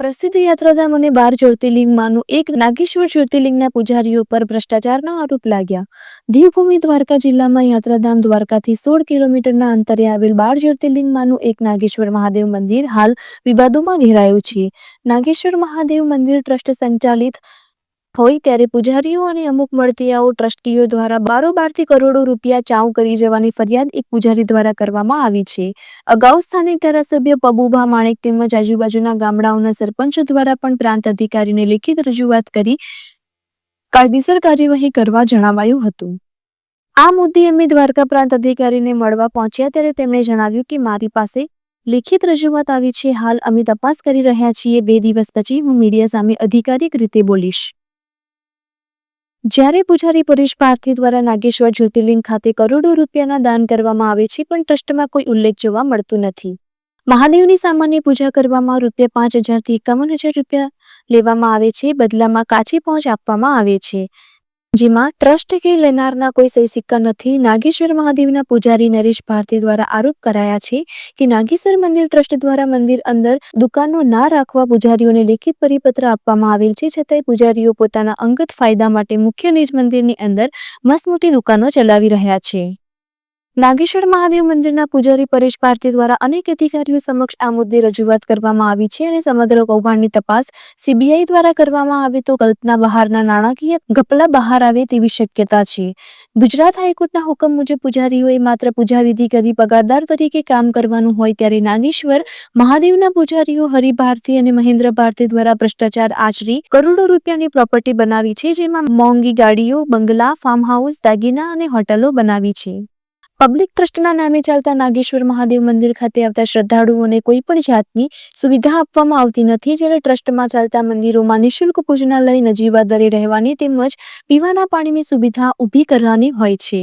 પ્રસિદ્ધ યાત્રાધામ અને બાર જ્યોતિર્લિંગમાંનું એક નાગેશ્વર જ્યોતિર્લિંગના પૂજારીઓ પર ભ્રષ્ટાચારના આરોપ લાગ્યા. દેવભૂમિ દ્વારકા જિલ્લામાં યાત્રાધામ દ્વારકાથી સોળ કિલોમીટરના અંતરે આવેલ બાર જ્યોતિર્લિંગમાંનું એક નાગેશ્વર મહાદેવ મંદિર હાલ વિવાદોમાં ઘેરાયું છે. નાગેશ્વર મહાદેવ મંદિર ટ્રસ્ટ સંચાલિત હોય ત્યારે પૂજારીઓ અને અમુક મળતિયાઓ ટ્રસ્ટીઓ દ્વારા બારોબારથી કરોડો રૂપિયા ચાઉ કરી જવાની ફરિયાદ એક પૂજારી દ્વારા કરવામાં આવી છે. અગાઉ સ્થાનિક ધારાસભ્ય પબુભા માણેક તેમજ આજુબાજુના ગામડાઓના સરપંચો દ્વારા પણ પ્રાંત અધિકારીને લેખિત રજૂઆત કરી કાયદેસર કાર્યવાહી કરવા જણાવાયું હતું. આ મુદ્દે અમે દ્વારકા પ્રાંત અધિકારીને મળવા પહોંચ્યા ત્યારે તેમણે જણાવ્યું કે મારી પાસે લેખિત રજૂઆત આવી છે. હાલ અમે તપાસ કરી રહ્યા છીએ. બે દિવસ પછી હું મીડિયા સામે અધિકારિક રીતે બોલીશ. જ્યારે પૂજારી પરેશ પારથી દ્વારા નાગેશ્વર જ્યોતિર્લિંગ ખાતે કરોડો રૂપિયાના દાન કરવામાં આવે છે પણ ટ્રસ્ટમાં કોઈ ઉલ્લેખ જોવા મળતું નથી. મહાદેવની સામાન્ય પૂજા કરવામાં રૂપિયા પાંચ હજારથી એકાવન હજાર રૂપિયા લેવામાં આવે છે. બદલામાં કાચી પહોંચ આપવામાં આવે છે. જેમાં ટ્રસ્ટ કે લેનારના કોઈ સહી સિક્કા નથી, નાગેશ્વર મહાદેવના પૂજારી નરેશ ભારતી દ્વારા આરોપ કરાયા છે કે નાગેશ્વર મંદિર ટ્રસ્ટ દ્વારા મંદિર અંદર દુકાનો ના રાખવા પૂજારીઓને લેખિત પરિપત્ર આપવામાં આવેલ છે. છતાંય પૂજારીઓ પોતાના અંગત ફાયદા માટે મુખ્ય નિજ મંદિરની અંદર મસમોટી દુકાનો ચલાવી રહ્યા છે. નાગેશ્વર મહાદેવ મંદિરના પૂજારી પરેશ ભારતી દ્વારા અનેક અધિકારીઓ સમક્ષ આ મુદ્દે રજૂઆત કરવામાં આવી છે અને સમગ્ર કૌભાંડની તપાસ સીબીઆઈ દ્વારા કરવામાં આવે તો કલ્પના બહારના નાણાકીય ગપલા બહાર આવે તેવી શક્યતા છે. ગુજરાત હાઈકોર્ટના હુકમ મુજબ પૂજારીઓએ માત્ર પૂજા વિધિ કરી પગારદાર તરીકે કામ કરવાનું હોય ત્યારે નાગેશ્વર મહાદેવના પૂજારીઓ હરિ ભારતી અને મહેન્દ્ર ભારતી દ્વારા ભ્રષ્ટાચાર આચરી કરોડો રૂપિયાની પ્રોપર્ટી બનાવી છે જેમાં મોંઘી ગાડીઓ, બંગલા ફાર્મ હાઉસ દાગીના અને હોટલો બનાવી છે. પબ્લિક ટ્રસ્ટના નામે ચાલતા નાગેશ્વર મહાદેવ મંદિર ખાતે આવતા શ્રદ્ધાળુઓને કોઈ પણ જાતની સુવિધા આપવામાં આવતી નથી. જ્યારે ટ્રસ્ટમાં ચાલતા મંદિરોમાં નિઃશુલ્ક ભોજનાલય નજીવા દરે રહેવાની તેમજ પીવાના પાણીની સુવિધા ઊભી કરવાની હોય છે.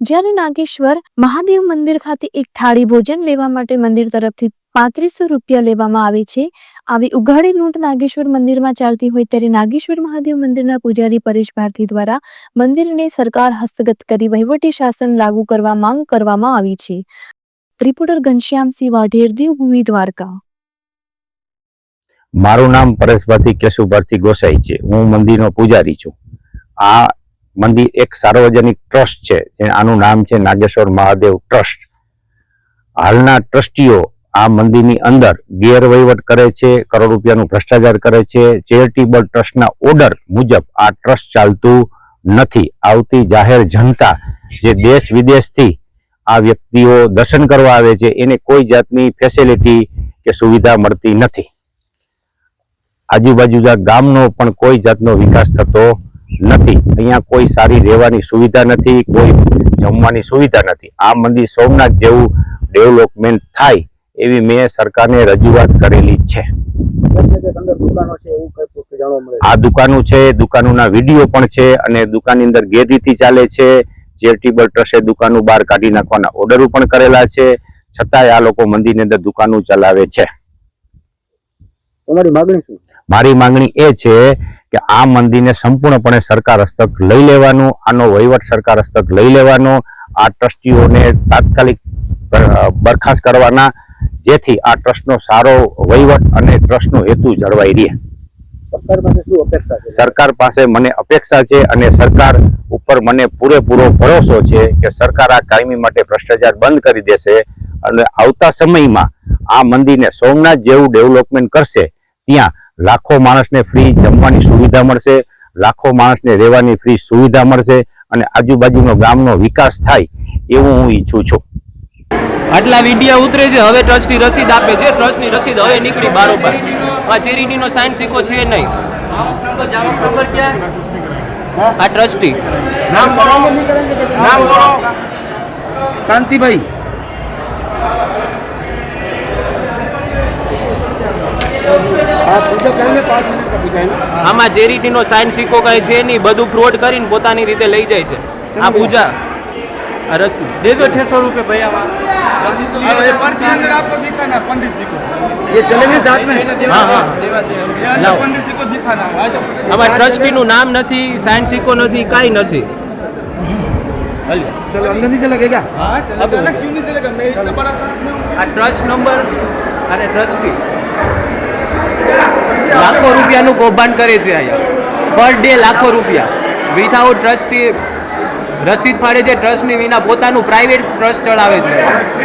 જ્યારે નાગેશ્વર મહાદેવ મંદિર ખાતે એક થાળી ભોજન લેવા માટે મંદિર તરફથી પાંત્રીસો રૂપિયા લેવામાં આવે છે. આવી ઉઘાડી લૂંટ નાગેશ્વર મંદિરમાં ચાલતી હોય ત્યારે નાગેશ્વર મહાદેવ મંદિરના પૂજારી પરેશ ભારતી દ્વારા મંદિરને સરકાર હસ્તગત કરી વહીવટી શાસન લાગુ કરવા માંગ કરવામાં આવી છે. રિપોર્ટર ઘનશ્યામસિંહ વાઢેર, દેવભૂમિ દ્વારકા. મારું નામ પરેશભાઈ કેશુભાઈ ગોસાઈ છે. હું મંદિરનો પૂજારી છું. આ મંદિર એક સાર્વજનિક ટ્રસ્ટ છે, જે આનું નામ છે નાગેશ્વર મહાદેવ ટ્રસ્ટ. હાલના ટ્રસ્ટીઓ આ મંદિરની અંદર ગેરવહીવટ કરે છે, કરોડ રૂપિયાનું ભ્રષ્ટાચાર કરે છે. ચેરિટેબલ ટ્રસ્ટના ઓર્ડર મુજબ આ ટ્રસ્ટ ચાલતું નથી. આવતી જાહેર જનતા જે દેશ વિદેશથી આ વ્યક્તિઓ દર્શન કરવા આવે છે, એને કોઈ જાતની ફેસિલિટી કે સુવિધા મળતી નથી. આજુબાજુના ગામનો પણ કોઈ જાતનો વિકાસ થતો નથી. અહીંયા કોઈ સારી રહેવાની સુવિધા નથી કોઈ જમવાની સુવિધા નથી. આ મંદિર સોમનાથ જેવું ડેવલપમેન્ટ થાય એવી મેં સરકારને રજૂઆત કરેલી છે. દુકાનો છે એવું કઈ આ દુકાનો છે દુકાનોના વીડિયો પણ છે અને દુકાનની અંદર ગેરરીતિ ચાલે છે. ચેરિટેબલ ટ્રસ્ટે દુકાનો બહાર કાઢી નાખવાના ઓર્ડરો પણ કરેલા છે. છતાંય આ લોકો મંદિરની અંદર દુકાનો ચલાવે છે. તમારી માગણી શું? મારી માંગણી એ છે કે આ મંદિરને સંપૂર્ણપણે સરકાર હસ્તક લઈ લેવાનું આનો વહીવટ સરકાર હસ્તક લઈ લેવાનો આ ટ્રસ્ટીઓને તાત્કાલિક બરખાસ્ત કરવાના જેથી આ ટ્રસ્ટનો સારો વહીવટ અને ટ્રસ્ટનો હેતુ જળવાઈ રહે. સરકાર પાસે શું અપેક્ષા છે? સરકાર પાસે મને અપેક્ષા છે અને સરકાર ઉપર મને પૂરેપૂરો ભરોસો છે કે સરકાર આ કાયમી માટે ભ્રષ્ટાચાર બંધ કરી દેશે અને આવતા સમયમાં આ મંદિરને સોમનાથ જેવું ડેવલપમેન્ટ કરશે ત્યાં લાખો માણસને ફ્રી જમવાની સુવિધા મળશે લાખો માણસને રહેવાની ફ્રી સુવિધા મળશે અને આજુબાજુનો ગામનો વિકાસ થાય એવું હું ઈચ્છું છું. આટલા વિડિયા ઉતરે છે હવે ટ્રસ્ટની રસીદ આપે છે ટ્રસ્ટની રસીદ હવે નીકળી બારોબાર આ ચેરિટીનો સાઇન સિક્કો છે નહીં. આ ટ્રસ્ટી. નામ બોલો. નામ બોલો. કાંતિભાઈ આમાં ચેરિટીનો સાઇન સિક્કો કાંઈ છે નહીં બધું ફ્રોડ કરીને પોતાની રીતે લઈ જાય છે આ પૂજા આ રસી દે દો છસો રૂપિયા ભૈયા अब ये पर्ची अंदर आपको दिखाना है पंडित जी को ये चलेंगे साथ में હા હા यहाँ लाओ। पंडित जी को दिखाना है आ जाओ આમાં ટ્રસ્ટીનું નામ નથી સાઇન સિક્કો નથી કાંઈ નથી चलो अंदर नहीं चलेगा क्या हाँ चलेगा ना क्यों नहीं चलेगा मैं इतना बड़ा साथ में हूँ આ ટ્રસ્ટ નંબર અને ટ્રસ્ટી લાખો રૂપિયાનું કૌભાંડ કરે છે અહીંયા. પર ડે લાખો રૂપિયા. વિથઆઉટ ટ્રસ્ટી રસીદ ફાડે છે ટ્રસ્ટની વિના પોતાનું પ્રાઇવેટ ટ્રસ્ટ ચલાવે છે.